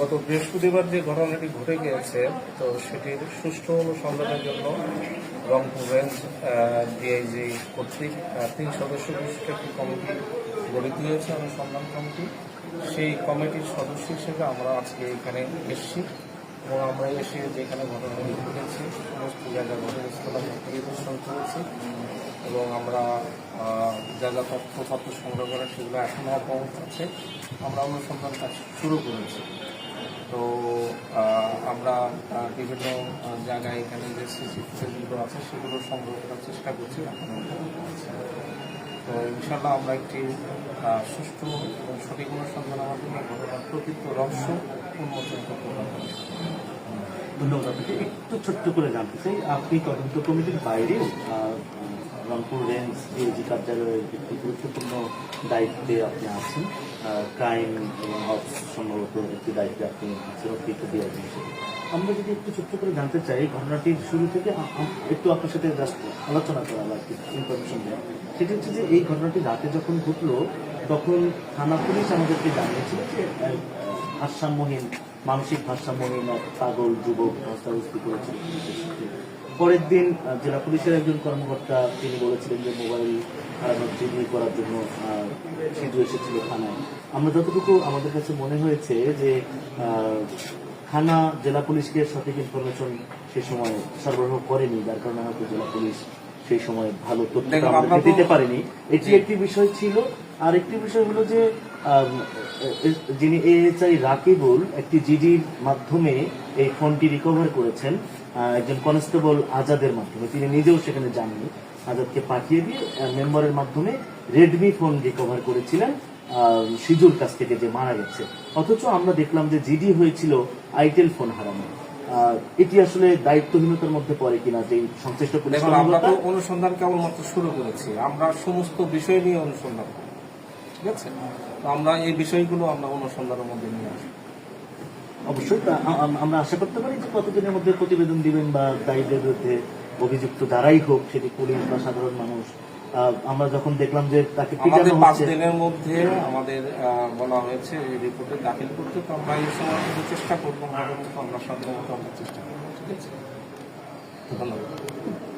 গত বৃহস্পতিবার যে ঘটনাটি ঘটে গিয়েছে, তো সেটির সুষ্ঠু অনুসন্ধানের জন্য রংপুর রেঞ্জ ডিআইজি কর্তৃক তিন সদস্য বিশিষ্ট একটি কমিটি গঠিত হয়েছে অনুসন্ধান কমিটি। সেই কমিটির সদস্য হিসেবে আমরা আজকে এখানে এসেছি এবং আমরা এসে যেখানে ঘটনাটি ঘটেছে, সমস্ত জায়গায় ঘটনাস্থল পরিদর্শন করেছি এবং আমরা যা যা তথ্য তথ্য সংগ্রহ করা সেগুলো এখনও অব্যাহত আমরা অনুসন্ধান কাজ শুরু করেছি। তো আমরা বিভিন্ন জায়গায় এখানে যে সিসি আছে, সেগুলো সংগ্রহ করার চেষ্টা করছি তো ইনশাল্লাহ আমরা একটি সুষ্ঠু এবং সঠিক অনুসন্ধানের মাধ্যমে ঘটনার প্রকৃত রহস্য উন্মোচন করতে ধন্যবাদ আপনাকে। একটু ছোট্ট করে জানতে চাই, আপনি তদন্ত কমিটির বাইরেও রংপুর রেঞ্জ ডিএজি কার্যালয়ের একটি গুরুত্বপূর্ণ দায়িত্বে আপনি আছেন। ক্রাইম অফ সম্ভবত একটি দায়িত্বে আপনি আছেন, অতিরিক্ত ডিআইজি হিসেবে। আমরা যদি একটু ছোট্ট করে জানতে চাই ঘটনাটির শুরু থেকে একটু আপনার সাথে জাস্ট আলোচনা করা বা ইনফরমেশন দেওয়া সেটি হচ্ছে যে এই ঘটনাটি রাতে যখন ঘটলো, তখন থানা পুলিশ আমাদেরকে জানিয়েছিল যে ভারসাম্যহীন, মানসিক ভারসাম্যহীন এক পাগল যুবক ধস্তাধস্তি করেছিল। পরের দিন জেলা পুলিশের একজন কর্মকর্তা তিনি বলেছিলেন যে মোবাইল হারানোর জিডি করার জন্য সিধু এসেছিল থানায়। আমরা যতটুকু আমাদের কাছে মনে হয়েছে যে থানা জেলা পুলিশকে সঠিক ইনফরমেশন সে সময় সরবরাহ করেনি যার কারণে হয়তো জেলা পুলিশ সেই সময় ভালো তথ্য দিতে পারেনি। এটি একটি বিষয় ছিল আর একটি বিষয় হলো যে যিনি এএসআই রাকিবুল একটি জিডির মাধ্যমে এই ফোনটি রিকভার করেছেন একজন কনস্টেবল আজাদের মাধ্যমে। তিনি নিজেও সেখানে যাননি। আজাদকে পাঠিয়ে দিয়ে মেম্বারের মাধ্যমে রেডমি ফোন রিকভার করেছিলেন। সিজুর কাছ থেকে যে মারা গেছে। অথচ আমরা দেখলাম যে জিডি হয়েছিল আইটেল ফোন হারানো। আহ, এটি আসলে দায়িত্বহীনতার মধ্যে পড়ে কিনা যে সংশ্লিষ্ট আমরা তো অনুসন্ধান কেবলমাত্র শুরু করেছি। আমরা সমস্ত বিষয় নিয়ে অনুসন্ধান ঠিক আছে তো আমরা এই বিষয়গুলো আমরা অনুসন্ধানের মধ্যে নিয়ে আসব। অবশ্যই আমরা আশা করতে পারি যে কতদিনের মধ্যে প্রতিবেদন দিবেন বা দায়ীদের বিরুদ্ধে অভিযুক্ত যারাই হোক সেটি পুলিশ বা সাধারণ মানুষ। আহ, আমরা যখন দেখলাম যে তাকে আমাদের পাঁচ দিনের মধ্যে আমাদের বলা হয়েছে এই রিপোর্টে দাখিল করতে তো আমরা এই সময় চেষ্টা করব আমরা সাধারণত আমরা চেষ্টা করব ঠিক আছে? ধন্যবাদ।